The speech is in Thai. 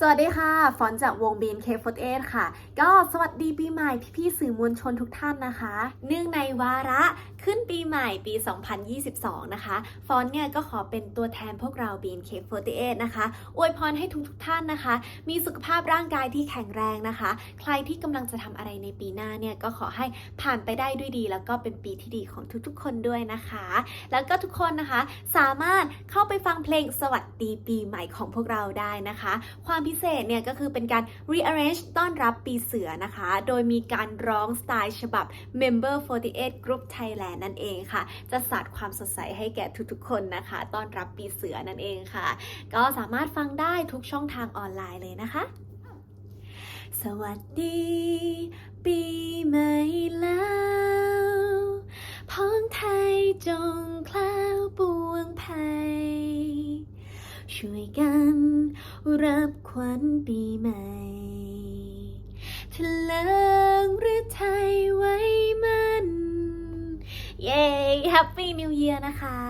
สวัสดีค่ะ ฟอนจากวง BNK48 ค่ะ ก็สวัสดีปีใหม่พี่ๆสื่อมวลชนทุกท่านนะคะ เนื่องในวาระขึ้นปีใหม่ปี 2022 นะคะ ฟอนเนี่ยก็ขอเป็นตัวแทนพวกเรา BNK48 นะคะ อวยพรให้ทุกๆท่านนะคะ มีสุขภาพร่างกายที่แข็งแรงนะคะ ใครที่กำลังจะทำอะไรในปีหน้าเนี่ยก็ขอให้ผ่านไปได้ด้วยดี แล้วก็เป็นปีที่ดีของทุกๆ คนด้วยนะคะ แล้วก็ทุกคนนะคะสามารถ ฟังเพลงสวัสดีปีใหม่ของพวกเราได้นะคะ ความพิเศษเนี่ยก็คือเป็นการ rearrange ต้อนรับปีเสือนะคะ โดยมีการร้องสไตล์ฉบับ Member 48 Group Thailand นั่นเองค่ะ จะสาดความสดใสให้แก่ทุกๆคนนะคะ ต้อนรับปีเสือนั่นเองค่ะ ก็สามารถฟังได้ทุกช่องทางออนไลน์เลยนะคะ สวัสดี ปีใหม่แล้วพ้องไทยจงคลา ช่วยกัน รับขวัญปีใหม่เลงหรือไทยไว้มัน เย้ Happy New Year นะคะ